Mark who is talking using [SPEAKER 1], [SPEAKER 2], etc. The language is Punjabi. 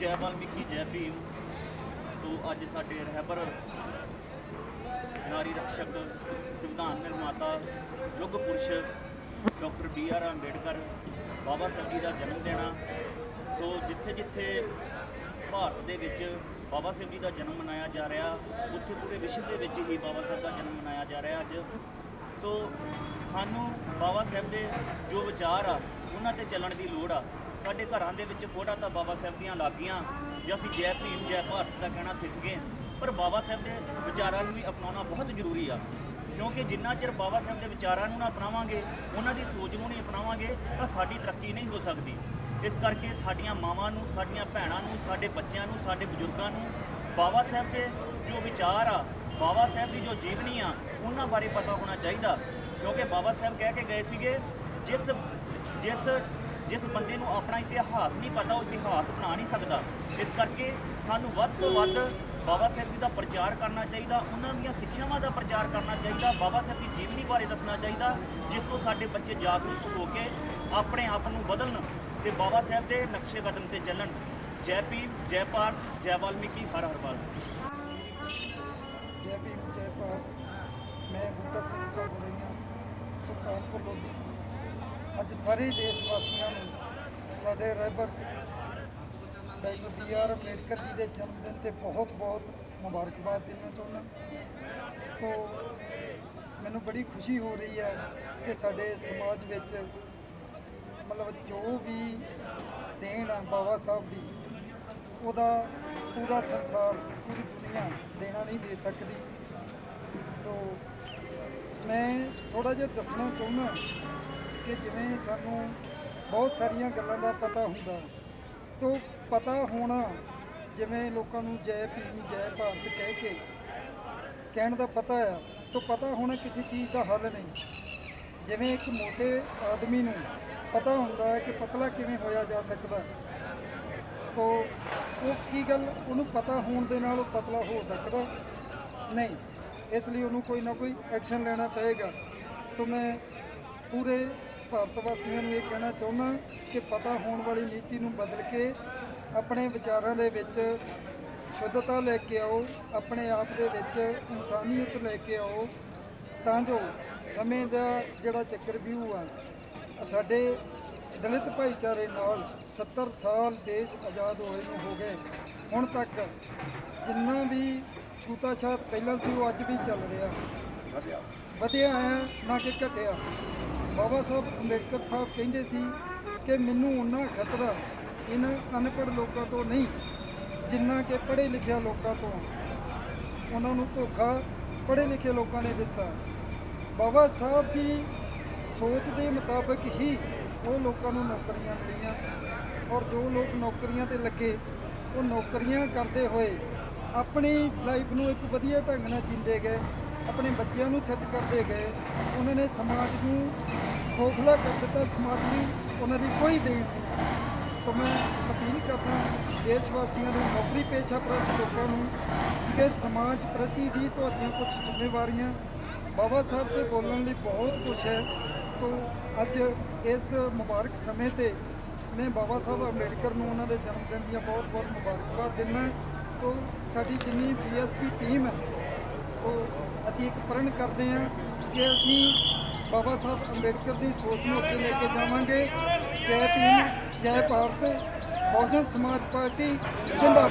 [SPEAKER 1] ਜੈ ਵਾਲਮੀਕੀ ਜੈ ਭੀਮ। ਸੋ ਅੱਜ ਸਾਡੇ ਰਹਿਬਰ, ਨਾਰੀ ਰਕਸ਼ਕ, ਸੰਵਿਧਾਨ ਨਿਰਮਾਤਾ, ਯੁੱਗ ਪੁਰਸ਼, doctor B R Ambedkar, Baba Sahib ji ਦਾ ਜਨਮ ਦਿਨ ਸੋ ਜਿੱਥੇ ਜਿੱਥੇ ਭਾਰਤ ਦੇ ਵਿੱਚ ਬਾਬਾ ਸਾਹਿਬ ਜੀ ਦਾ ਜਨਮ ਮਨਾਇਆ ਜਾ ਰਿਹਾ, ਉੱਥੇ ਪੂਰੇ ਵਿਸ਼ਵ ਦੇ ਵਿੱਚ ਹੀ ਬਾਬਾ ਸਾਹਿਬ ਦਾ ਜਨਮ ਮਨਾਇਆ ਜਾ ਰਿਹਾ ਅੱਜ। ਸੋ ਸਾਨੂੰ ਬਾਬਾ ਸਾਹਿਬ ਦੇ ਜੋ ਵਿਚਾਰ ਆ, ਉਹਨਾਂ ਤੇ ਚੱਲਣ ਦੀ ਲੋੜ ਆ। ਸਾਡੇ ਘਰਾਂ ਦੇ ਵਿੱਚ ਫੋਟਾ ਤਾਂ ਬਾਬਾ ਸਾਹਿਬ ਦੀਆਂ ਲੱਗੀਆਂ ਜਾਂ ਅਸੀਂ ਜੈ ਭੀਮ, ਜੈ ਭਾਰਤ ਦਾ ਕਹਿਣਾ ਸਿੱਖ ਗਏ। ਪਰ ਬਾਬਾ ਸਾਹਿਬ ਦੇ ਵਿਚਾਰਾਂ ਨੂੰ ਵੀ ਅਪਣਾਉਣਾ ਬਹੁਤ ਜ਼ਰੂਰੀ ਆ। ਕਿਉਂਕਿ ਜਿੰਨਾ ਚਿਰ ਬਾਬਾ ਸਾਹਿਬ ਦੇ ਵਿਚਾਰਾਂ ਨੂੰ ਨਾ ਅਪਣਾਵਾਂਗੇ, ਉਹਨਾਂ ਦੀ ਸੋਚ ਨੂੰ ਨਹੀਂ ਅਪਣਾਵਾਂਗੇ, ਤਾਂ ਸਾਡੀ ਤਰੱਕੀ ਨਹੀਂ ਹੋ ਸਕਦੀ। ਇਸ ਕਰਕੇ ਸਾਡੀਆਂ ਮਾਵਾਂ ਨੂੰ, ਸਾਡੀਆਂ ਭੈਣਾਂ ਨੂੰ, ਸਾਡੇ ਬੱਚਿਆਂ ਨੂੰ, ਸਾਡੇ ਬਜ਼ੁਰਗਾਂ ਨੂੰ ਬਾਬਾ ਸਾਹਿਬ ਦੇ ਜੋ ਵਿਚਾਰ ਆ, ਬਾਬਾ ਸਾਹਿਬ ਦੀ ਜੋ ਜੀਵਨੀ ਆ, ਉਹਨਾਂ ਬਾਰੇ ਪਤਾ ਹੋਣਾ ਚਾਹੀਦਾ। ਕਿਉਂਕਿ ਬਾਬਾ ਸਾਹਿਬ ਕਹਿ ਕੇ ਗਏ ਸੀਗੇ, ਜਿਸ ਜਿਸ ਜਿਸ ਬੰਦੇ ਨੂੰ ਆਪਣਾ ਇਤਿਹਾਸ ਨਹੀਂ ਪਤਾ, ਉਹ ਇਤਿਹਾਸ ਬਣਾ ਨਹੀਂ ਸਕਦਾ। ਇਸ ਕਰਕੇ ਸਾਨੂੰ ਵੱਧ ਤੋਂ ਵੱਧ ਬਾਬਾ ਸਾਹਿਬ ਜੀ ਦਾ ਪ੍ਰਚਾਰ ਕਰਨਾ ਚਾਹੀਦਾ, ਉਹਨਾਂ ਦੀਆਂ ਸਿੱਖਿਆਵਾਂ ਦਾ ਪ੍ਰਚਾਰ ਕਰਨਾ ਚਾਹੀਦਾ, ਬਾਬਾ ਸਾਹਿਬ ਦੀ ਜੀਵਨੀ ਬਾਰੇ ਦੱਸਣਾ ਚਾਹੀਦਾ, ਜਿਸ ਤੋਂ ਸਾਡੇ ਬੱਚੇ ਜਾਗਰੂਕ ਹੋ ਕੇ ਆਪਣੇ ਆਪ ਨੂੰ ਬਦਲਣ ਤੇ ਬਾਬਾ ਸਾਹਿਬ ਦੇ ਨਕਸ਼ੇ ਕਦਮ ਤੇ ਚੱਲਣ। ਜੈ ਭੀਮ, ਜੈ ਭਾਰਤ, ਜੈ ਵਾਲਮੀਕੀ, ਹਰ ਹਰ ਵਾਲਮੀਕੀ
[SPEAKER 2] ਜੈ ਭੀਮ, ਜੈ ਭਾਰਤ। ਮੈਂ ਬੁੱਟਾ ਸਿੰਘ ਭਗੋਰੀਆਂ, ਸੁਲਤਾਨਪੁਰ ਲੋਧੀ। ਅੱਜ ਸਾਰੇ ਦੇਸ਼ ਵਾਸੀਆਂ ਨੂੰ ਸਾਡੇ ਰਹਿਬਰ doctor B R Ambedkar ji ਦੇ ਜਨਮ ਦਿਨ ਤੇ ਬਹੁਤ ਬਹੁਤ ਮੁਬਾਰਕਬਾਦ ਦੇਣਾ ਚਾਹੁੰਦਾ। ਤੋਂ ਮੈਨੂੰ ਬੜੀ ਖੁਸ਼ੀ ਹੋ ਰਹੀ ਹੈ ਕਿ ਸਾਡੇ ਸਮਾਜ ਵਿੱਚ ਮਤਲਬ ਜੋ ਵੀ ਦੇਣ ਆ ਬਾਬਾ ਸਾਹਿਬ ਦੀ, ਉਹਦਾ ਪੂਰਾ ਸੰਸਾਰ, ਪੂਰੀ ਦੁਨੀਆ ਦੇਣਾ ਨਹੀਂ ਦੇ ਸਕਦੀ। ਤੋ ਮੈਂ ਥੋੜਾ ਜਿਹਾ ਦੱਸਣਾ ਚਾਹੁੰਦਾ ਕਿ ਜਿਵੇਂ ਸਾਨੂੰ ਬਹੁਤ ਸਾਰੀਆਂ ਗੱਲਾਂ ਦਾ ਪਤਾ ਹੁੰਦਾ। ਤੋ ਪਤਾ ਹੋਣਾ, ਜਿਵੇਂ ਲੋਕਾਂ ਨੂੰ ਜੈ ਭੀਮ, ਜੈ ਭਾਰਤ ਕਹਿ ਕੇ ਕਹਿਣ ਦਾ ਪਤਾ ਆ, ਤੋ ਪਤਾ ਹੋਣਾ ਕਿਸੇ ਚੀਜ਼ ਦਾ ਹੱਲ ਨਹੀਂ। ਜਿਵੇਂ ਇੱਕ ਮੋਟੇ ਆਦਮੀ ਨੂੰ ਪਤਾ ਹੁੰਦਾ ਹੈ ਕਿ ਪਤਲਾ ਕਿਵੇਂ ਹੋਇਆ ਜਾ ਸਕਦਾ। ਤੋ ਉਹ ਕੀ ਗੱਲ, ਉਹਨੂੰ ਪਤਾ ਹੋਣ ਦੇ ਨਾਲ ਉਹ ਪਤਲਾ ਹੋ ਸਕਦਾ? ਨਹੀਂ, ਇਸ ਲਈ ਉਹਨੂੰ ਕੋਈ ਨਾ ਕੋਈ ਐਕਸ਼ਨ ਲੈਣਾ ਪਏਗਾ। ਤੋ ਮੈਂ ਪੂਰੇ ਭਾਰਤ ਵਾਸੀਆਂ ਨੂੰ ਇਹ ਕਹਿਣਾ ਚਾਹੁੰਦਾ ਕਿ ਪਤਾ ਹੋਣ ਵਾਲੀ ਨੀਤੀ ਨੂੰ ਬਦਲ ਕੇ ਆਪਣੇ ਵਿਚਾਰਾਂ ਦੇ ਵਿੱਚ ਸ਼ੁੱਧਤਾ ਲੈ ਕੇ ਆਓ ਆਪਣੇ ਆਪ ਦੇ ਵਿੱਚ ਇਨਸਾਨੀਅਤ ਲੈ ਕੇ ਆਓ ਤਾਂ ਜੋ ਸਮੇਂ ਦਾ ਜਿਹੜਾ ਚੱਕਰ ਵਿਊ ਆ ਸਾਡੇ ਦਲਿਤ ਭਾਈਚਾਰੇ ਨਾਲ 70 ਸਾਲ ਦੇਸ਼ ਆਜ਼ਾਦ ਹੋਏ ਨੂੰ ਹੋ ਗਏ। ਹੁਣ ਤੱਕ ਜਿੰਨਾ ਵੀ ਛੂਤਾਛਾਤ ਪਹਿਲਾਂ ਸੀ ਉਹ ਅੱਜ ਵੀ ਚੱਲ ਰਿਹਾ। ਵਧਿਆ ਹੈ ਨਾ ਕਿ ਘਟਿਆ। ਬਾਬਾ ਸਾਹਿਬ ਅੰਬੇਡਕਰ ਸਾਹਿਬ ਕਹਿੰਦੇ ਸੀ ਕਿ ਮੈਨੂੰ ਉਹਨਾਂ ਖਤਰਾ ਇਹਨਾਂ ਅਨਪੜ੍ਹ ਲੋਕਾਂ ਤੋਂ ਨਹੀਂ, ਜਿੰਨਾ ਕਿ ਪੜ੍ਹੇ ਲਿਖਿਆ ਲੋਕਾਂ ਤੋਂ। ਉਹਨਾਂ ਨੂੰ ਧੋਖਾ ਪੜ੍ਹੇ ਲਿਖੇ ਲੋਕਾਂ ਨੇ ਦਿੱਤਾ। ਬਾਬਾ ਸਾਹਿਬ ਦੀ ਸੋਚ ਦੇ ਮੁਤਾਬਕ ਹੀ ਉਹ ਲੋਕਾਂ ਨੂੰ ਨੌਕਰੀਆਂ ਮਿਲੀਆਂ ਔਰ ਜੋ ਲੋਕ ਨੌਕਰੀਆਂ ਤੇ ਲੱਗੇ, ਉਹ ਨੌਕਰੀਆਂ ਕਰਦੇ ਹੋਏ ਆਪਣੀ ਲਾਈਫ ਨੂੰ ਇੱਕ ਵਧੀਆ ਢੰਗ ਨਾਲ ਜੀਂਦੇ ਗਏ। ਆਪਣੇ ਬੱਚਿਆਂ ਨੂੰ ਸੈੱਟ ਕਰਦੇ ਗਏ। ਉਹਨਾਂ ਨੇ ਸਮਾਜ ਨੂੰ ਖੋਖਲਾ ਕਰ ਦਿੱਤਾ। ਸਮਾਜ ਨੂੰ ਉਹਨਾਂ ਦੀ ਕੋਈ ਦੇਣ ਨਹੀਂ। ਤਾਂ ਮੈਂ ਅਪੀਲ ਕਰਦਾ ਦੇਸ਼ ਵਾਸੀਆਂ ਨੂੰ, ਨੌਕਰੀ ਪੇਸ਼ਾ ਪ੍ਰਸਤ ਲੋਕਾਂ ਨੂੰ ਕਿ ਸਮਾਜ ਪ੍ਰਤੀ ਵੀ ਤੁਹਾਡੀਆਂ ਕੁਝ ਜ਼ਿੰਮੇਵਾਰੀਆਂ ਬਾਬਾ ਸਾਹਿਬ ਤੇ ਬੋਲਣ ਲਈ ਬਹੁਤ ਕੁਝ ਹੈ। ਤੋਂ ਅੱਜ ਇਸ ਮੁਬਾਰਕ ਸਮੇਂ ਤੇ ਮੈਂ ਬਾਬਾ ਸਾਹਿਬ ਅੰਬੇਡਕਰ ਨੂੰ ਉਹਨਾਂ ਦੇ ਜਨਮ ਦਿਨ ਦੀਆਂ ਬਹੁਤ ਬਹੁਤ ਮੁਬਾਰਕਬਾਦ ਦਿੰਦਾ ਤੋਂ ਸਾਡੀ ਜਿੰਨੀ ਬੀਐਸਪੀ ਟੀਮ ਹੈ ਉਹ ਅਸੀਂ ਇੱਕ ਪ੍ਰਣ ਕਰਦੇ ਹਾਂ ਕਿ ਅਸੀਂ ਬਾਬਾ ਸਾਹਿਬ ਅੰਬੇਡਕਰ ਦੀ ਸੋਚ ਨੂੰ ਅੱਗੇ ਲੈ ਕੇ ਜਾਵਾਂਗੇ। ਜੈ ਭੀਮ, ਜੈ ਭਾਰਤ, ਬਹੁਜਨ ਸਮਾਜ ਪਾਰਟੀ, ਜਿੰਦਾਬਾਦ।